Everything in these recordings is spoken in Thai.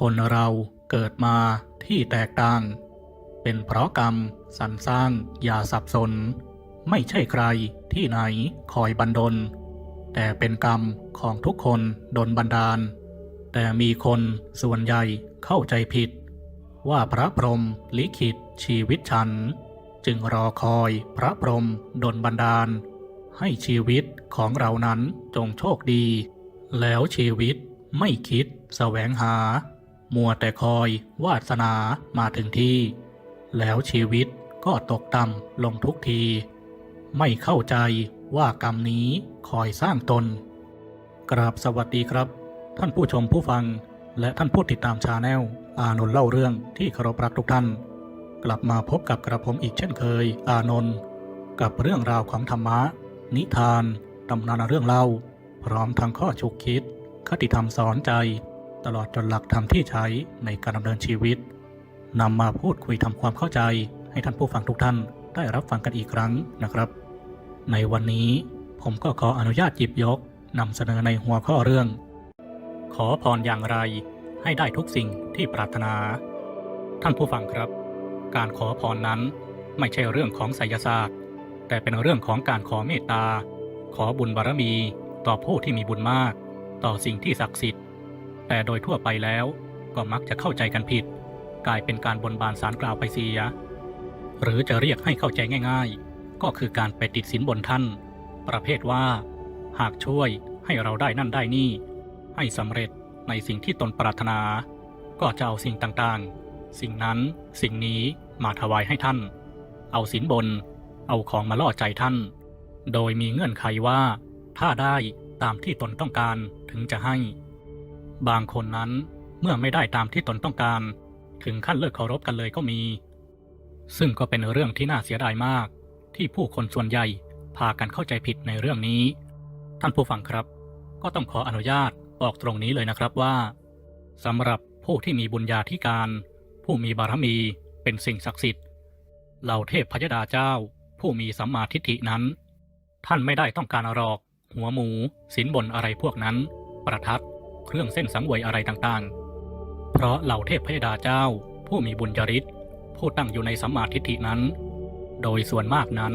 คนเราเกิดมาที่แตกต่าง เป็นเพราะกรรมสรรสร้างอย่าสับสน ไม่ใช่ใครที่ไหนคอยบันดล แต่เป็นกรรมของทุกคนดนบันดาล แต่มีคนส่วนใหญ่เข้าใจผิด ว่าพระพรหมลิขิตชีวิตฉัน จึงรอคอยพระพรหมดนบันดาล ให้ชีวิตของเรานั้นจงโชคดี แล้วชีวิตไม่คิดแสวงหา มัวแต่คอยวาสนามาถึงที่ แล้วชีวิตก็ตกต่ำลงทุกที ไม่เข้าใจว่ากรรมนี้คอยสร้างตน กราบสวัสดีครับ ท่านผู้ชมผู้ฟัง และท่านผู้ติดตามชาแนลอานนท์เล่าเรื่องที่เคารพรักทุกท่าน กลับมาพบกับกระผมอีกเช่นเคย อานนท์กับเรื่องราวของธรรมะ นิทานตำนานเรื่องเล่า พร้อมทั้งข้อฉุกคิด คติธรรมสอนใจ ตลอดจนหลักธรรมที่ใช้ในการดำเนินชีวิตนำมาพูดคุยทำความเข้าใจให้ท่านผู้ฟังทุกท่านได้รับฟังกันอีกครั้งนะครับ ในวันนี้ผมก็ขออนุญาตหยิบยกนำเสนอในหัวข้อเรื่อง ขอพรอย่างไรให้ได้ทุกสิ่งที่ปรารถนา ท่านผู้ฟังครับ การขอพรนั้นไม่ใช่เรื่องของไสยศาสตร์ แต่เป็นเรื่องของการขอเมตตา ขอบุญบารมี ต่อผู้ที่มีบุญมาก ต่อสิ่งที่ศักดิ์สิทธิ์ แต่โดยทั่วไปแล้วก็มักจะเข้าใจกันผิด กลายเป็นการบนบานสารกล่าวไปเสีย หรือจะเรียกให้เข้าใจง่าย ๆ ก็คือการไปติดสินบนท่าน ประเภทว่า หากช่วยให้เราได้นั่นได้นี่ ให้สำเร็จในสิ่งที่ตนปรารถนา ก็จะเอาสิ่งต่างๆ สิ่งนั้นสิ่งนี้มาถวายให้ท่าน เอาสินบน เอาของมาล่อใจท่าน โดยมีเงื่อนไขว่า ถ้าได้ตามที่ตนต้องการถึงจะให้ บางคนนั้นเมื่อไม่ได้ตามที่ตนต้องการ ถึงขั้นเลิกเคารพกันเลยก็มี ซึ่งก็เป็นเรื่องที่น่าเสียดายมาก ที่ผู้คนส่วนใหญ่พากันเข้าใจผิดในเรื่องนี้ ท่านผู้ฟังครับ ก็ต้องขออนุญาตบอกตรงนี้เลยนะครับว่าสำหรับผู้ที่มีบุญญาธิการ ผู้มีบารมีเป็นสิ่งศักดิ์สิทธิ์เหล่าเทพพยดาเจ้า ผู้มีสัมมาทิฏฐินั้น ท่านไม่ได้ต้องการหรอก หัวหมูสินบนอะไรพวกนั้น ประทัด เครื่องเส้นสังเวยอะไรต่างๆ เพราะเหล่าเทพพยดาเจ้า ผู้มีบุญจริตผู้ตั้งอยู่ในสัมมาทิฏฐินั้น โดยส่วนมากนั้น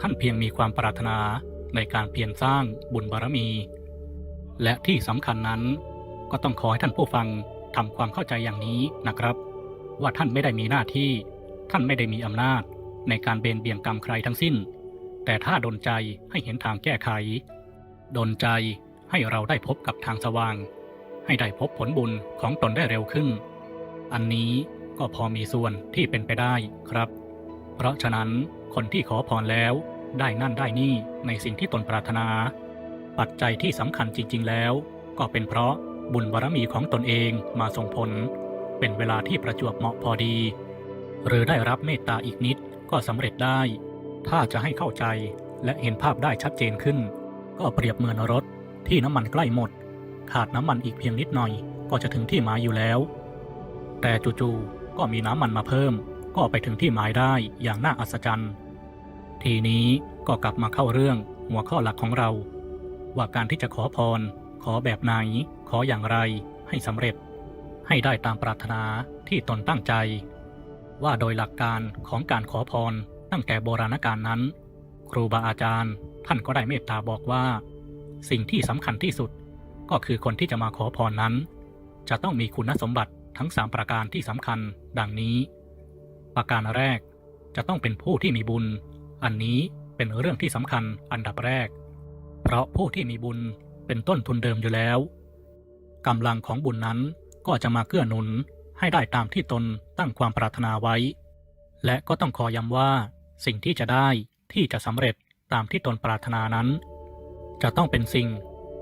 ท่านเพียงมีความปรารถนาในการเพียรสร้างบุญบารมี และที่สำคัญนั้น ก็ต้องขอให้ท่านผู้ฟังทำความเข้าใจอย่างนี้นะครับ ว่าท่านไม่ได้มีหน้าที่ ท่านไม่ได้มีอำนาจ ในการเบนเบี่ยงกรรมใครทั้งสิ้น แต่ถ้าดนใจให้เห็นทางแก้ไข ดนใจให้เราได้พบกับทางสว่าง ให้ได้พบผลบุญของตนได้เร็วขึ้น อันนี้ก็พอมีส่วนที่เป็นไปได้ครับ เพราะฉะนั้นคนที่ขอพรแล้วได้นั่นได้นี่ในสิ่งที่ตนปรารถนา ปัจจัยที่สำคัญจริง ๆ แล้ว ก็เป็นเพราะบุญบารมีของตนเองมาส่งผล เป็นเวลาที่ประจวบเหมาะพอดี หรือได้รับเมตตาอีกนิดก็สำเร็จได้ ถ้าจะให้เข้าใจและเห็นภาพได้ชัดเจนขึ้น ก็เปรียบเหมือนรถที่น้ำมันใกล้หมด ขาดน้ำมันอีกเพียงนิดหน่อย ก็จะถึงที่หมายอยู่แล้ว แต่จู่ๆก็มีน้ำมันมาเพิ่ม ก็ไปถึงที่หมายได้อย่างน่าอัศจรรย์ ทีนี้ก็กลับมาเข้าเรื่องหัวข้อหลักของเรา ว่าการที่จะขอพร ขอแบบไหน ขออย่างไร ให้สำเร็จ ให้ได้ตามปรารถนาที่ตนตั้งใจ ว่าโดยหลักการของการขอพรตั้งแต่โบราณกาลนั้น ครูบาอาจารย์ท่านก็ได้เมตตาบอกว่า สิ่งที่สำคัญที่สุด ก็คือคนที่จะมาขอพรนั้น จะต้องมีคุณสมบัติทั้ง 3 ประการที่สำคัญ ดังนี้ ประการแรกจะต้องเป็นผู้ที่มีบุญ อันนี้เป็นเรื่องที่สำคัญอันดับแรก เพราะผู้ที่มีบุญเป็นต้นทุนเดิมอยู่แล้วกำลังของบุญนั้นก็จะมาเกื้อหนุนให้ได้ตามที่ตนตั้งความปรารถนาไว้ และก็ต้องขอย้ำว่า สิ่งที่จะได้ที่จะสำเร็จตามที่ตนปรารถนานั้น จะต้องเป็นสิ่ง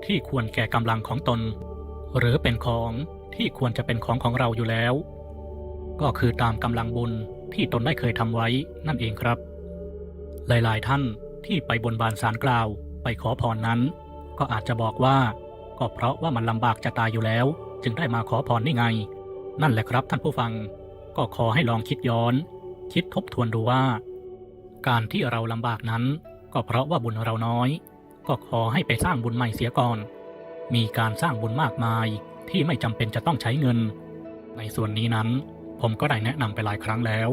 ที่ควรแก่กำลังของตน หรือเป็นของที่ควรจะเป็นของของเราอยู่แล้ว ก็คือตามกำลังบุญที่ตนได้เคยทำไว้นั่นเองครับ หลายๆ ท่านที่ไปบนบานสารกล่าวไปขอพรนั้น ก็อาจจะบอกว่า ก็เพราะว่ามันลำบากจะตายอยู่แล้ว จึงได้มาขอพรนี่ไง นั่นแหละครับท่านผู้ฟัง ก็ขอให้ลองคิดย้อน คิดทบทวนดูว่า การที่เราลำบากนั้น ก็เพราะว่าบุญเราน้อย ก็ขอให้ไปสร้างบุญใหม่เสียก่อน มีการสร้างบุญมากมายที่ไม่จำเป็นจะต้องใช้เงิน ในส่วนนี้นั้น ผมก็ได้แนะนำไปหลายครั้งแล้ว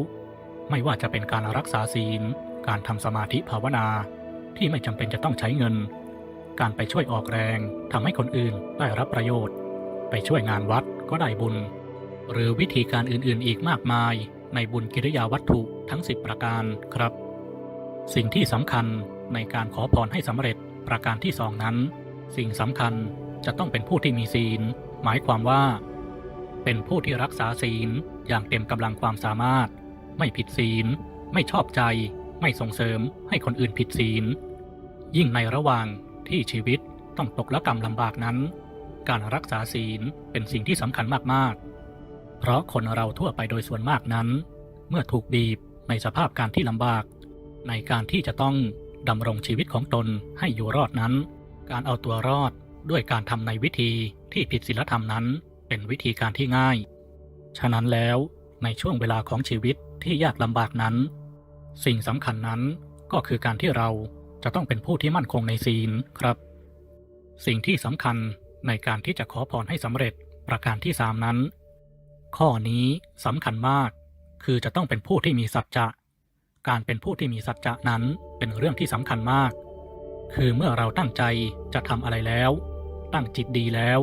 ไม่ว่าจะเป็นการรักษาศีล การทำสมาธิภาวนา ที่ไม่จำเป็นจะต้องใช้เงิน การไปช่วยออกแรงทำให้คนอื่นได้รับประโยชน์ ไปช่วยงานวัดก็ได้บุญ หรือวิธีการอื่นๆ อีกมากมาย ในบุญกิริยาวัตถุทั้ง 10 ประการครับ สิ่งที่สำคัญในการขอพรให้สำเร็จ ประการที่สองนั้น สิ่งสำคัญจะต้องเป็นผู้ที่มีศีล หมายความว่า เป็นผู้ที่รักษาศีลอย่างเต็มกำลังความสามารถ ไม่ผิดศีล ไม่ชอบใจ ไม่ส่งเสริมให้คนอื่นผิดศีล ยิ่งในระหว่างที่ชีวิตต้องตกละกรรมลำบากนั้น การรักษาศีลเป็นสิ่งที่สำคัญมากๆ เพราะคนเราทั่วไปโดยส่วนมากนั้น เมื่อถูกบีบในสภาพการที่ลำบาก ในการที่จะต้อง ดำรงชีวิตของตนให้อยู่รอดนั้น การเอาตัวรอดด้วยการทำในวิธีที่ผิดศีลธรรมนั้น เป็นวิธีการที่ง่าย ฉะนั้นแล้วในช่วงเวลาของชีวิตที่ยากลำบากนั้น สิ่งสำคัญนั้นก็คือการที่เราจะต้องเป็นผู้ที่มั่นคงในศีลครับ สิ่งที่สำคัญในการที่จะขอพรให้สำเร็จประการที่สามนั้น ข้อนี้สำคัญมาก คือจะต้องเป็นผู้ที่มีสัจจะ การเป็นผู้ที่มีสัจจะนั้น เป็นเรื่องที่สำคัญมาก คือเมื่อเราตั้งใจจะทำอะไรแล้ว ตั้งจิตดีแล้ว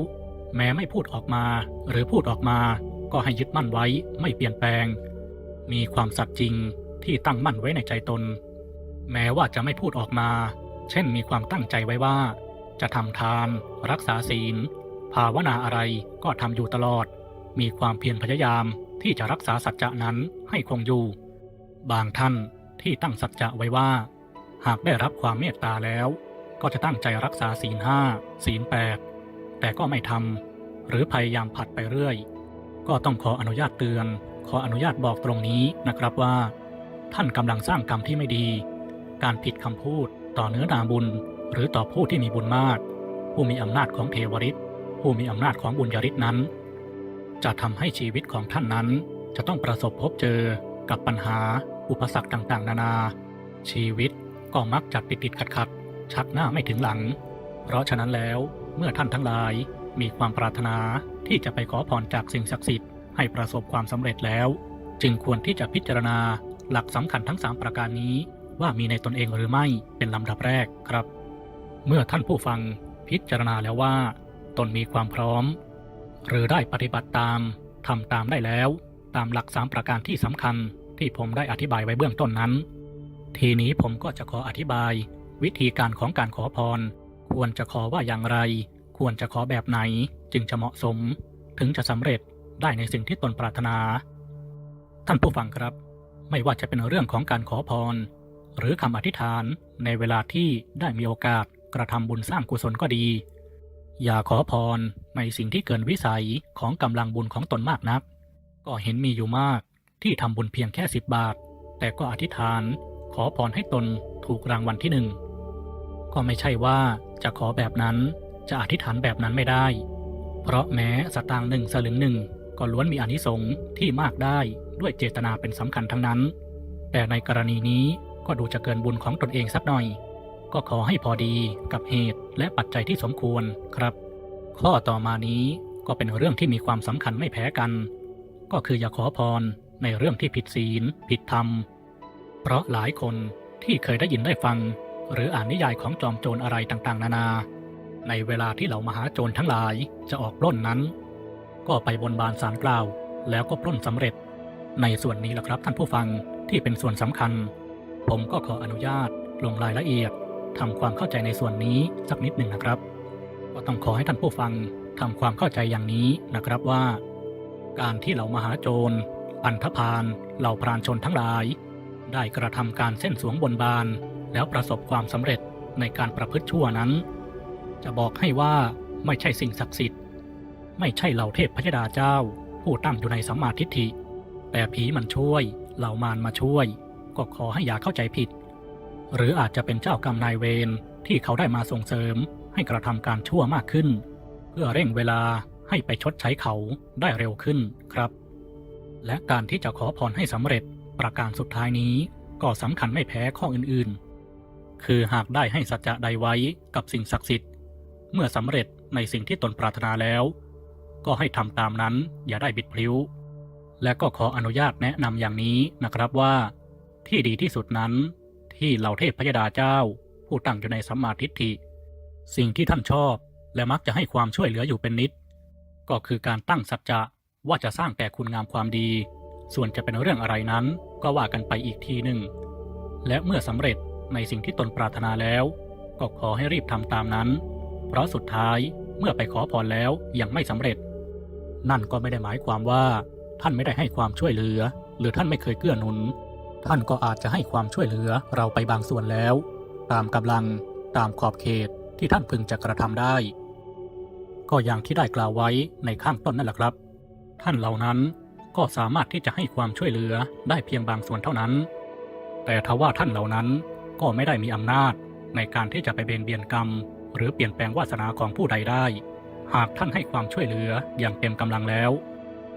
แม้ไม่พูดออกมา หรือพูดออกมา ก็ให้ยึดมั่นไว้ไม่เปลี่ยนแปลง มีความสัตย์จริงที่ตั้งมั่นไว้ในใจตน แม้ว่าจะไม่พูดออกมา เช่นมีความตั้งใจไว้ว่า จะทำทาน รักษาศีล ภาวนาอะไรก็ทำอยู่ตลอด มีความเพียรพยายามที่จะรักษาสัจจะนั้นให้คงอยู่ บางท่านที่ตั้งสัจจะไว้ว่า หากได้รับความเมตตาแล้ว ก็จะตั้งใจรักษาศีลห้าศีลแปดแต่ก็ไม่ทำหรือพยายามผัดไปเรื่อย ก็ต้องขออนุญาตเตือน ขออนุญาตบอกตรงนี้นะครับว่า ท่านกำลังสร้างกรรมที่ไม่ดี การผิดคำพูดต่อเนื้อนาบุญ หรือต่อผู้ที่มีบุญมาก ผู้มีอำนาจของเทวริตผู้มีอำนาจของบุญยริตนั้น จะทำให้ชีวิตของท่านนั้น จะต้องประสบพบเจอกับปัญหาอุปสรรคต่างๆ นานา ชีวิต ก็มักจะติดติดขัดขัดชักหน้าไม่ถึงหลัง เพราะฉะนั้นแล้วเมื่อท่านทั้งหลายมีความปรารถนาที่จะไปขอพรจากสิ่งศักดิ์สิทธิ์ให้ประสบความสำเร็จแล้ว จึงควรที่จะพิจารณาหลักสำคัญทั้ง 3 ประการนี้ ว่ามีในตนเองหรือไม่เป็นลำดับแรกครับ เมื่อท่านผู้ฟังพิจารณาแล้วว่า ตนมีความพร้อม หรือได้ปฏิบัติตามทำตามได้แล้ว ตามหลัก 3 ประการที่สำคัญที่ผมได้อธิบายไว้เบื้องต้นนั้น ทีนี้ผมก็จะขออธิบาย วิธีการของการขอพร ควรจะขอว่าอย่างไร ควรจะขอแบบไหน จึงจะเหมาะสม ถึงจะสำเร็จได้ในสิ่งที่ตนปรารถนา ท่านผู้ฟังครับ ไม่ว่าจะเป็นเรื่องของการขอพร หรือคำอธิษฐานในเวลาที่ได้มีโอกาสกระทำบุญสร้างกุศลก็ดี อย่าขอพรในสิ่งที่เกินวิสัยของกำลังบุญของตนมากนัก ก็เห็นมีอยู่มากที่ทำบุญเพียงแค่สิบบาท แต่ก็อธิษฐาน ขอพรให้ตนถูกรางวัลที่หนึ่งก็ไม่ใช่ว่าจะขอแบบนั้นจะอธิษฐานแบบนั้นไม่ได้ เพราะแม้สตางค์หนึ่งสลึงหนึ่งก็ล้วนมีอานิสงส์ที่มากได้ด้วยเจตนาเป็นสำคัญทั้งนั้น แต่ในกรณีนี้ก็ดูจะเกินบุญของตนเองสักหน่อย ก็ขอให้พอดีกับเหตุและปัจจัยที่สมควรครับ ข้อต่อมานี้ก็เป็นเรื่องที่มีความสำคัญไม่แพ้กัน ก็คืออย่าขอพรในเรื่องที่ผิดศีล ผิดธรรม เพราะหลายคนที่เคยได้ยินได้ฟัง หรืออ่านนิยายของจอมโจรอะไรต่างๆ นานา ในเวลาที่เหล่ามหาโจรทั้งหลายจะออกปล้นนั้น ก็ไปบนบานสารกล่าว แล้วก็ปล้นสำเร็จ ในส่วนนี้แหละครับท่านผู้ฟังที่เป็นส่วนสำคัญ ผมก็ขออนุญาตลงรายละเอียดทำความเข้าใจในส่วนนี้สักนิดหนึ่งนะครับ ก็ต้องขอให้ท่านผู้ฟังทำความเข้าใจอย่างนี้นะครับว่า การที่เหล่ามหาโจรอันธพาลเหล่าพรานชนทั้งหลาย ได้กระทำการเส้นสวงบนบาน แล้วประสบความสำเร็จในการประพฤติชั่วนั้น จะบอกให้ว่าไม่ใช่สิ่งศักดิ์สิทธิ์ ไม่ใช่เหล่าเทพพยดาเจ้า ผู้ตั้งอยู่ในสัมมาทิฏฐิ แต่ผีมันช่วย เหล่ามารมาช่วย ก็ขอให้อย่าเข้าใจผิด หรืออาจจะเป็นเจ้ากรรมนายเวรที่เขาได้มาส่งเสริมให้กระทำการชั่วมากขึ้น เพื่อเร่งเวลาให้ไปชดใช้เขาได้เร็วขึ้นครับ และการที่จะขอพรให้สำเร็จ ประการสุดท้ายนี้ก็สำคัญไม่แพ้ข้ออื่นๆ คือหากได้ให้สัจจะใดไว้กับสิ่งศักดิ์สิทธิ์ เมื่อสำเร็จในสิ่งที่ตนปรารถนาแล้ว ก็ให้ทำตามนั้นอย่าได้บิดพลิ้ว และก็ขออนุญาตแนะนำอย่างนี้นะครับว่า ที่ดีที่สุดนั้น ที่เหล่าเทพพยดาเจ้า ผู้ตั้งอยู่ในสัมมาทิฏฐิ สิ่งที่ท่านชอบและมักจะให้ความช่วยเหลืออยู่เป็นนิด ก็คือการตั้งสัจจะว่าจะสร้างแต่คุณงามความดี ส่วนจะเป็นเรื่องอะไรนั้น ก็ว่ากันไปอีกทีหนึ่ง และเมื่อสำเร็จในสิ่งที่ตนปรารถนาแล้ว ก็ขอให้รีบทำตามนั้น เพราะสุดท้ายเมื่อไปขอพรแล้วยังไม่สำเร็จ นั่นก็ไม่ได้หมายความว่า ท่านไม่ได้ให้ความช่วยเหลือ หรือท่านไม่เคยเกื้อหนุน ท่านก็อาจจะให้ความช่วยเหลือเราไปบางส่วนแล้ว ตามกำลังตามขอบเขตที่ท่านพึงจะกระทำได้ ก็อย่างที่ได้กล่าวไว้ในข้างต้นนั่นแหละครับ ท่านเหล่านั้น ก็สามารถที่จะให้ความช่วยเหลือได้เพียงบางส่วนเท่านั้น แต่ทว่าท่านเหล่านั้นก็ไม่ได้มีอำนาจในการที่จะไปเบนเบียนกรรม หรือเปลี่ยนแปลงวาสนาของผู้ใดได้ หากท่านให้ความช่วยเหลืออย่างเต็มกำลังแล้ว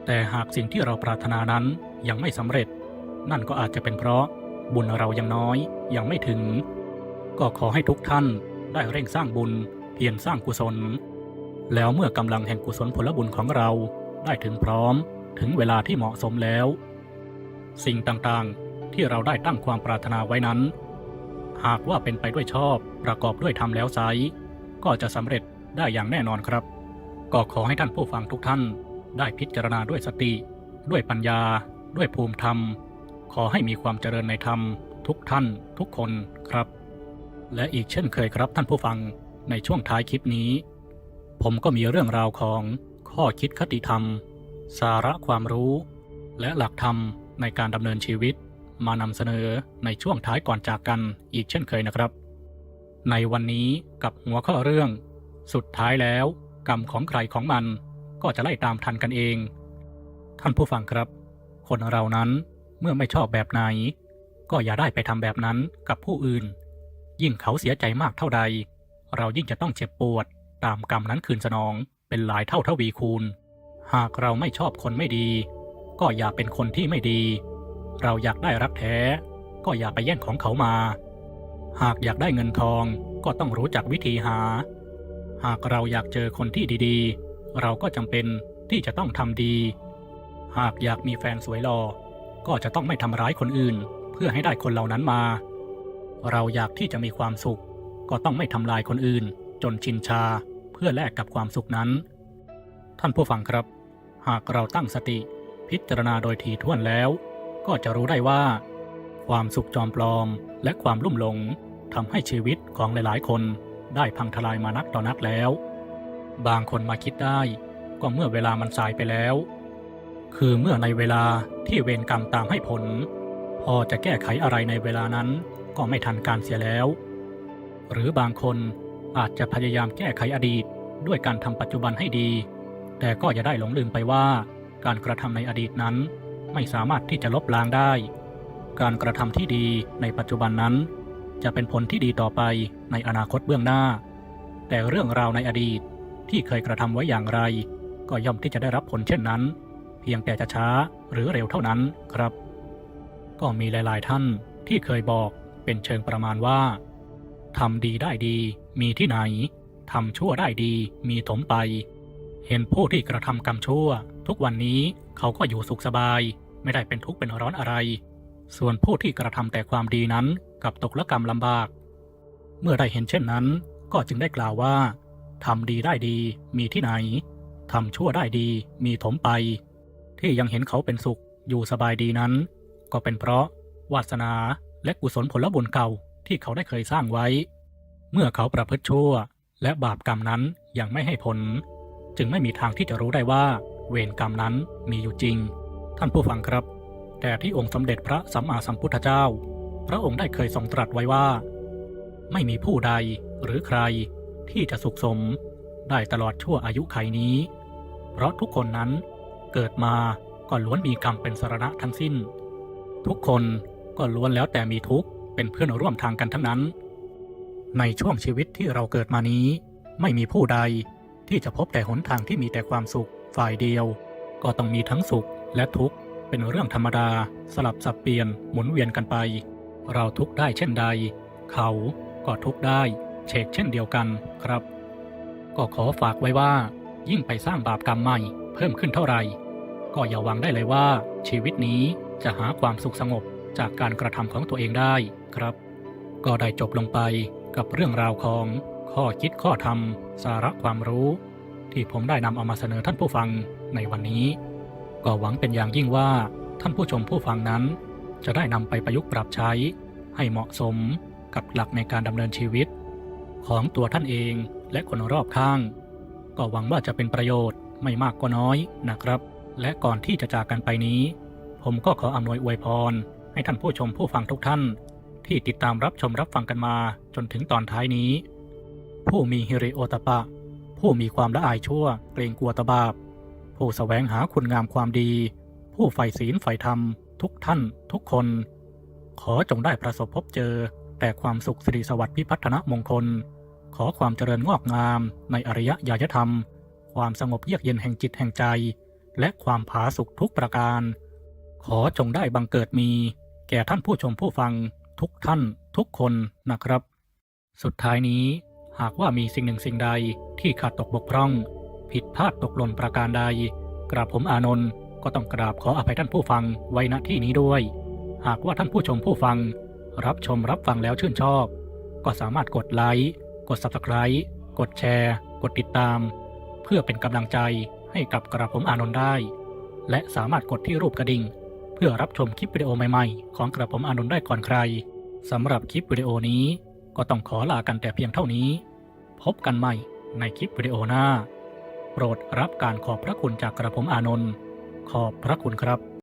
แต่หากสิ่งที่เราปรารถนานั้นยังไม่สำเร็จ นั่นก็อาจจะเป็นเพราะบุญเรายังน้อยยังไม่ถึง ก็ขอให้ทุกท่านได้เร่งสร้างบุญเพียรสร้างกุศล แล้วเมื่อกำลังแห่งกุศลผลบุญของเราได้ถึงพร้อม ถึงเวลาที่เหมาะสมแล้ว สิ่งต่างๆที่เราได้ตั้งความปรารถนาไว้นั้น หากว่าเป็นไปด้วยชอบประกอบด้วยธรรมแล้วไซร้ก็จะสำเร็จได้อย่างแน่นอนครับ ก็ขอให้ท่านผู้ฟังทุกท่านได้พิจารณาด้วยสติ ด้วยปัญญา ด้วยภูมิธรรม ขอให้มีความเจริญในธรรม ทุกท่าน ทุกคนครับ และอีกเช่นเคยครับท่านผู้ฟังในช่วงท้ายคลิปนี้ ผมก็มีเรื่องราวของข้อคิดคติธรรม สาระความรู้ และหลักธรรมในการดำเนินชีวิต มานำเสนอในช่วงท้ายก่อนจากกันอีกเช่นเคยนะครับ ในวันนี้กับหัวข้อเรื่อง สุดท้ายแล้ว กรรมของใครของมันก็จะไล่ตามทันกันเอง ท่านผู้ฟังครับ คนเรานั้นเมื่อไม่ชอบแบบไหน ก็อย่าได้ไปทำแบบนั้นกับผู้อื่น ยิ่งเขาเสียใจมากเท่าใด เรายิ่งจะต้องเจ็บปวดตามกรรมนั้นคืนสนองเป็นหลายเท่าทวีคูณ หากเราไม่ชอบคนไม่ดี ก็อย่าเป็นคนที่ไม่ดี เราอยากได้รักแท้ ก็อย่าไปแย่งของเขามา หากอยากได้เงินทองก็ต้องรู้จักวิธีหา หากเราอยากเจอคนที่ดีๆ เราก็จำเป็นที่จะต้องทำดี หากอยากมีแฟนสวยหล่อก็จะต้องไม่ทำร้ายคนอื่น เพื่อให้ได้คนเหล่านั้นมา เราอยากที่จะมีความสุข ก็ต้องไม่ทำลายคนอื่น จนชินชาเพื่อแลกกับความสุขนั้น ท่านผู้ฟังครับ หากเราตั้งสติพิจารณาโดยถี่วนแล้ว ก็จะรู้ได้ว่า ความสุขจอมปลอมและความลุ่มหลงทำให้ชีวิตของหลายๆ คนได้พังทลายมานักต่อนักแล้ว บางคนมาคิดได้ก็เมื่อเวลามันสายไปแล้ว คือเมื่อในเวลาที่เวรกรรมตามให้ผล พอจะแก้ไขอะไรในเวลานั้นก็ไม่ทันการเสียแล้ว หรือบางคนอาจจะพยายามแก้ไขอดีตด้วยการทำปัจจุบันให้ดี แต่ก็อย่าได้หลงลืมไปว่า การกระทำในอดีตนั้น ไม่สามารถที่จะลบล้างได้ การกระทำที่ดีในปัจจุบันนั้น จะเป็นผลที่ดีต่อไปในอนาคตเบื้องหน้า แต่เรื่องราวในอดีตที่เคยกระทำไว้อย่างไร ก็ย่อมที่จะได้รับผลเช่นนั้น เพียงแต่จะช้าหรือเร็วเท่านั้นครับ ก็มีหลาย ๆ ท่านที่เคยบอกเป็นเชิงประมาณว่าทำดีได้ดีมีที่ไหนทำชั่วได้ดีมีถมไป เห็นผู้ที่กระทำกรรมชั่ว ทุกวันนี้เขาก็อยู่สุขสบาย ไม่ได้เป็นทุกข์เป็นร้อนอะไร ส่วนผู้ที่กระทำแต่ความดีนั้นกับตกละกรรมลำบาก เมื่อได้เห็นเช่นนั้น ก็จึงได้กล่าวว่าทำดีได้ดีมีที่ไหนทำชั่วได้ดีมีถมไป ที่ยังเห็นเขาเป็นสุขอยู่สบายดีนั้น ก็เป็นเพราะ วาสนาและกุศลผลบุญเก่าที่เขาได้เคยสร้างไว้ เมื่อเขาประพฤติชั่ว และบาปกรรมนั้นยังไม่ให้ผล จึงไม่มีทางที่จะรู้ได้ว่า เวรกรรมนั้นมีอยู่จริง ท่านผู้ฟังครับ แต่ที่องค์สมเด็จพระสัมมาสัมพุทธเจ้า พระองค์ได้เคยทรงตรัสไว้ว่า ไม่มีผู้ใดหรือใครที่จะสุขสมได้ตลอดชั่วอายุไขนี้ เพราะทุกคนนั้นเกิดมาก็ล้วนมีกรรมเป็นสารณะทั้งสิ้น ทุกคนก็ล้วนแล้วแต่มีทุกข์เป็นเพื่อนร่วมทางกันทั้งนั้น ในช่วงชีวิตที่เราเกิดมานี้ ไม่มีผู้ใด ที่จะพบแต่หนทางที่มีแต่ความสุข ฝ่ายเดียว ก็ต้องมีทั้งสุขและทุกข์เป็นเรื่องธรรมดา สลับสับเปลี่ยนหมุนเวียนกันไป เราทุกข์ได้เช่นใด เขาก็ทุกข์ได้เชกเช่นเดียวกันครับ ก็ขอฝากไว้ว่า ยิ่งไปสร้างบาปกรรมใหม่ เพิ่มขึ้นเท่าไหร่ก็อย่าหวังได้เลยว่า ชีวิตนี้จะหาความสุขสงบจากการกระทำของตัวเองได้ครับ ก็ได้จบลงไปกับเรื่องราวของ ข้อคิดข้อธรรม สาระความรู้ ที่ผมได้นำเอามาเสนอท่านผู้ฟังในวันนี้ ก็หวังเป็นอย่างยิ่งว่าท่านผู้ชมผู้ฟังนั้น จะได้นำไปประยุกต์ปรับใช้ ให้เหมาะสมกับหลักในการดำเนินชีวิต ของตัวท่านเองและคนรอบข้าง ก็หวังว่าจะเป็นประโยชน์ไม่มากก็น้อยนะครับ และก่อนที่จะจากกันไปนี้ ผมก็ขออำนวยอวยพร ให้ท่านผู้ชมผู้ฟังทุกท่าน ที่ติดตามรับชมรับฟังกันมาจนถึงตอนท้ายนี้ ผู้มีฮิริโอตปะ ผู้มีความละอายชั่ว เกรงกลัวตบาปผู้แสวงหาคุณงามความดี ผู้ใฝ่ศีลใฝ่ธรรม ทุกท่าน ทุกคน ขอจงได้ประสบพบเจอ แต่ความสุขสิริสวัสดิ์พิพัฒนมงคล ขอความเจริญงอกงามในอริยญาณธรรม ความสงบเยือกเย็นแห่งจิตแห่งใจ และความผาสุกทุกประการ ขอจงได้บังเกิดมี แก่ท่านผู้ชมผู้ฟัง ทุกท่าน ทุกคนนะครับ สุดท้ายนี้ หากว่ามีสิ่งหนึ่งสิ่งใดที่ขาดตกบกพร่อง ผิดพลาดตกหล่นประการใด กราบผมอานนท์ก็ต้องกราบขออภัยท่านผู้ฟังไว้ณที่นี้ด้วย หากว่าท่านผู้ชมผู้ฟัง รับชมรับฟังแล้วชื่นชอบ ก็สามารถกดไลค์กด Subscribe กดแชร์ กดติดตาม เพื่อเป็นกำลังใจให้กับกระผมอานนท์ได้ และสามารถกดที่รูปกระดิ่ง เพื่อรับชมคลิปวิดีโอใหม่ๆ ของกระผมอานนท์ได้ก่อนใครสำหรับคลิปวิดีโอนี้ก็ต้องขอลากันแต่เพียงเท่านี้ พบกันใหม่ในคลิปวิดีโอหน้า โปรดรับการขอบพระคุณจากกระผมอานนท์ขอบพระคุณครับ